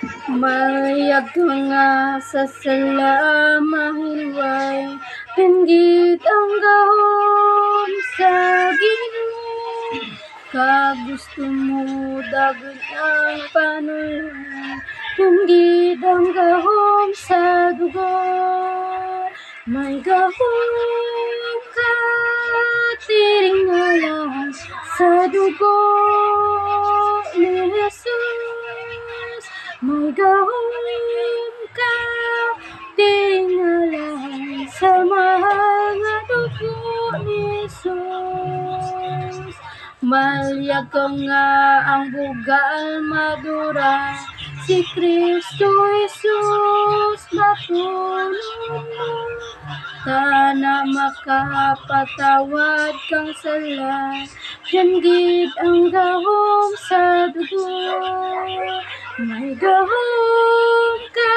Mayag ka nga sa salamahilway Tinggit ang gahom sa Ginoo. Kag gusto mo dagan ang panulan Tinggit ang gahom sa dugo. May gahom ka tiringalan sa dugo May gahom ka tiringalan sa nga dugo ni Jesus. Malyag ka nga ang bugal madura. Si Kristo Jesus. Matulong mo Tana makapatawad kang sala Yanggit ang gahom sa dugo May gahom ka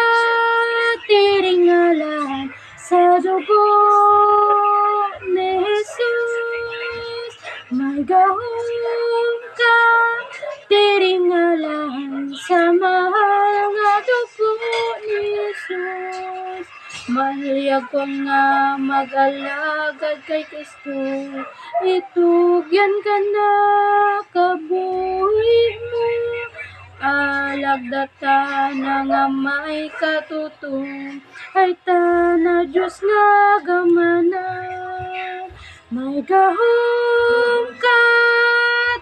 tiringalan sa dugo ni Jesus May gahom ka tiringalan sa mahal nga dugo ni Jesus. Mahiyag ko nga mag-alagad kay Kristo. Itugyan ka na Nalagdata na nga may katutong Ay tana Diyos nga gamana May gahong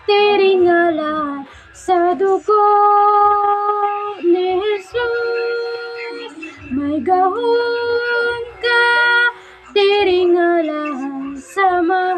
katiringala Sa dugo ni Jesus. May gahong katiringala Sa mga